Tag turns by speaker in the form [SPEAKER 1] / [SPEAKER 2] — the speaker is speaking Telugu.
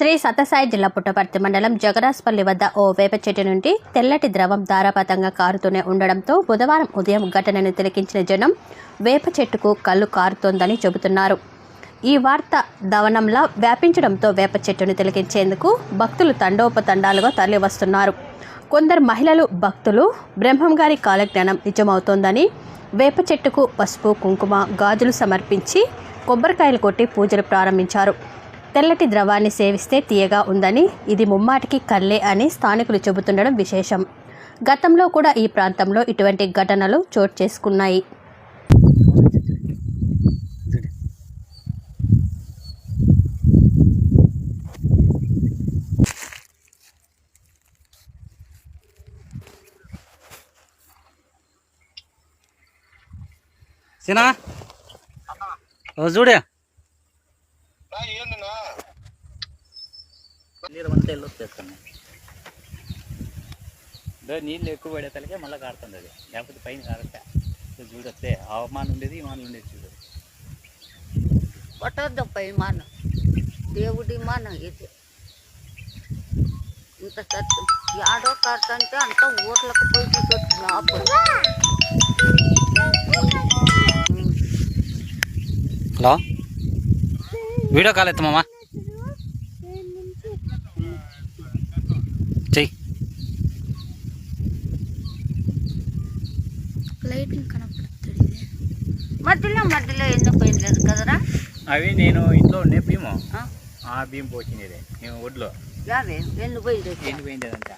[SPEAKER 1] శ్రీ సతసాయి జిల్లా పుట్టపర్తి మండలం జగరాస్పల్లి వద్ద ఓ వేప చెట్టు నుండి తెల్లటి ద్రవం ధారాపాతంగా కారుతూనే ఉండడంతో బుధవారం ఉదయం ఘటనను తిలకించిన జనం వేప చెట్టుకు కళ్ళు కారుతోందని చెబుతున్నారు. ఈ వార్త దవనంలా వ్యాపించడంతో వేప చెట్టును తిలకించేందుకు భక్తులు తండోపతండాలుగా తరలివస్తున్నారు. కొందరు మహిళలు భక్తులు బ్రహ్మంగారి కాలజ్ఞానం నిజమవుతోందని వేప చెట్టుకు పసుపు కుంకుమ గాజులు సమర్పించి కొబ్బరికాయలు కొట్టి పూజలు ప్రారంభించారు. తెల్లటి ద్రవాన్ని సేవిస్తే తీయగా ఉందని ఇది ముమ్మాటికి కల్లే అని స్థానికులు చెబుతుండడం విశేషం. గతంలో కూడా ఈ ప్రాంతంలో ఇటువంటి ఘటనలు చోటు చేసుకున్నాయి.
[SPEAKER 2] సినా? చూడే.
[SPEAKER 3] నీరు వచ్చేస్తుంది దో నీళ్ళు ఎక్కువ పడేతలకే మళ్ళీ కారుతుంది అది. లేకపోతే పైన కారట చూడొస్తే అవమానం ఉండేది విమానం ఉండేది చూడు.
[SPEAKER 4] కొట్టొద్దప్ప విమానం దేవుడి విమానం ఇది. ఇంత సత్యం యాడో కారుతంటే అంత ఊర్లకు పోయి చూసొచ్చిన అప్పుడు
[SPEAKER 2] హలో? వీడియో కాల్ ఎత్తమమ్మా చెయ్యి.
[SPEAKER 4] మధ్యలో మధ్యలో ఎందుకు పోయింది కదరా?
[SPEAKER 3] అవి నేను ఇంట్లో ఉండే భీము.
[SPEAKER 4] ఆ?
[SPEAKER 3] భీము పోసినది మేము ఒడ్లో.
[SPEAKER 4] ఎందుకు పోయింది
[SPEAKER 3] ఎండిపోయింది అదంతా?